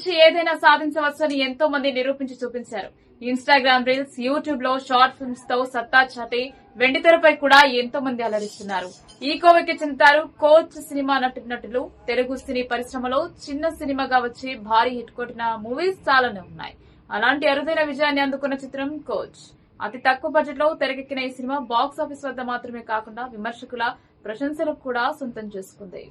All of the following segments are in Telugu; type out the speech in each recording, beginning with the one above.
నుంచి ఏదైనా సాధించవచ్చని ఎంతో మంది నిరూపించి చూపించారు. ఇన్స్టాగ్రామ్ రీల్స్ యూట్యూబ్లో షార్ట్ ఫిల్మ్స్తో సత్తా చాటి వెండితెరపై కూడా ఎంతో మంది అలరిస్తున్నారు. ఈ కోవకి చెందుతారు కోచ్ సినిమా నటు నటులు. తెలుగు సినీ పరిశ్రమలో చిన్న సినిమాగా వచ్చి భారీ హిట్ కొట్టిన మూవీస్ చాలానే ఉన్నాయి. అలాంటి అరుదైన విజయాన్ని అందుకున్న చిత్రం కోచ్. అతి తక్కువ బడ్జెట్లో తెరకెక్కిన ఈ సినిమా బాక్స్ ఆఫీస్ వద్ద మాత్రమే కాకుండా విమర్శకుల ప్రశంసలకు కూడా సొంతం చేసుకుంది.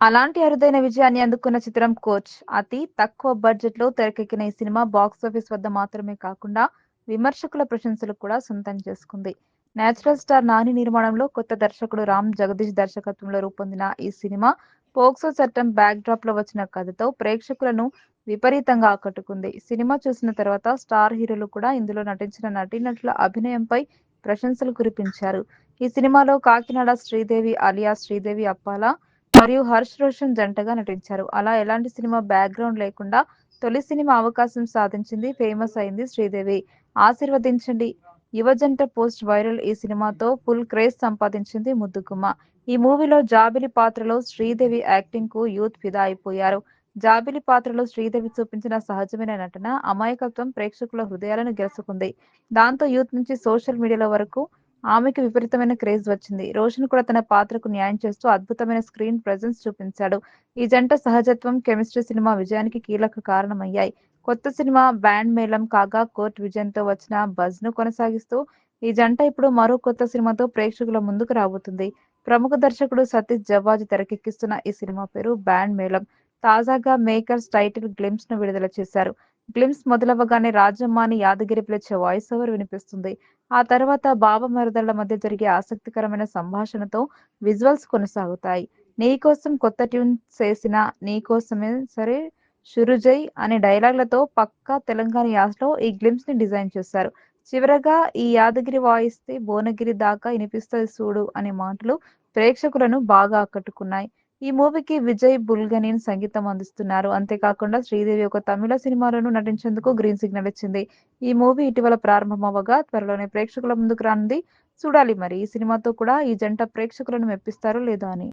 అలాంటి అరుదైన విజయాన్ని అందుకున్న చిత్రం కోచ్. అతి తక్కువ బడ్జెట్లో తెరకెక్కిన ఈ సినిమా బాక్స్ ఆఫీస్ వద్ద మాత్రమే కాకుండా విమర్శకుల ప్రశంసలు కూడా సొంతం చేసుకుంది. నేచురల్ స్టార్ నాని నిర్మాణంలో కొత్త దర్శకుడు రామ్ జగదీష్ దర్శకత్వంలో రూపొందిన ఈ సినిమా పోక్సో చట్టం బ్యాక్ డ్రాప్లో వచ్చిన కథతో ప్రేక్షకులను విపరీతంగా ఆకట్టుకుంది. సినిమా చూసిన తర్వాత స్టార్ హీరోలు కూడా ఇందులో నటించిన నటీనటుల అభినయంపై ప్రశంసలు కురిపించారు. ఈ సినిమాలో కాకినాడ శ్రీదేవి అలియా శ్రీదేవి అప్పాల మరియు హర్ష్ రోషన్ జంటగా నటించారు. అలా ఎలాంటి సినిమా బ్యాక్గ్రౌండ్ లేకుండా తొలి సినిమా అవకాశం సాధించింది ఫేమస్ అయింది శ్రీదేవి. ఆశీర్వదించండి. యువ జంట పోస్ట్ వైరల్ ఈ సినిమాతో ఫుల్ క్రేజ్ సంపాదించింది ముద్దుగుమ్మ. ఈ మూవీలో జాబిలి పాత్రలో శ్రీదేవి యాక్టింగ్కు యూత్ ఫిదా అయిపోయారు. జాబిలి పాత్రలో శ్రీదేవి చూపించిన సహజమైన నటన అమాయకత్వం ప్రేక్షకుల హృదయాలను గెలుచుకుంది. దాంతో యూత్ నుంచి సోషల్ మీడియాలో వరకు ఆమెకు విపరీతమైన క్రేజ్ వచ్చింది. రోషన్ కూడా తన పాత్రకు న్యాయం చేస్తూ అద్భుతమైన స్క్రీన్ ప్రెజెన్స్ చూపించాడు. ఈ జంట సహజత్వం కెమిస్ట్రీ సినిమా విజయానికి కీలక కారణమయ్యాయి. కొత్త సినిమా బ్యాండ్ మేళం కాగా కోర్ట్ విజయంతో వచ్చిన బజ్ను కొనసాగిస్తూ ఈ జంట ఇప్పుడు మరో కొత్త సినిమాతో ప్రేక్షకుల ముందుకు రాబోతుంది. ప్రముఖ దర్శకుడు సతీష్ జవాజ్ తెరకెక్కిస్తున్న ఈ సినిమా పేరు బ్యాండ్ మేళం. తాజాగా మేకర్స్ టైటిల్ గ్లిమ్స్ను విడుదల చేశారు. గ్లిమ్స్ మొదలవ్వగానే రాజమ్మాని యాదగిరి పిలిచే వాయిస్ ఓవర్ వినిపిస్తుంది. ఆ తర్వాత బాబా మరదళ్ళ మధ్య జరిగే ఆసక్తికరమైన సంభాషణతో విజువల్స్ కొనసాగుతాయి. నీకోసం కొత్త ట్యూన్ చేసిన నీకోసమే సరే షురుజై అనే డైలాగ్లతో పక్కా తెలంగాణ యాసలో ఈ గ్లిమ్స్ని డిజైన్ చేశారు. చివరగా ఈ యాదగిరి వాయిస్ భువనగిరి దాకా వినిపిస్తుంది చూడు అనే మాటలు ప్రేక్షకులను బాగా ఆకట్టుకున్నాయి. ఈ మూవీకి విజయ్ బుల్గనీన్ సంగీతం అందిస్తున్నారు. అంతేకాకుండా శ్రీదేవి ఒక తమిళ సినిమాలోనూ నటించేందుకు గ్రీన్ సిగ్నల్ ఇచ్చింది. ఈ మూవీ ఇటీవల ప్రారంభమవ్వగా త్వరలోనే ప్రేక్షకుల ముందుకు రానుంది. చూడాలి మరి ఈ సినిమాతో కూడా ఈ జంట ప్రేక్షకులను మెప్పిస్తారో లేదో అని.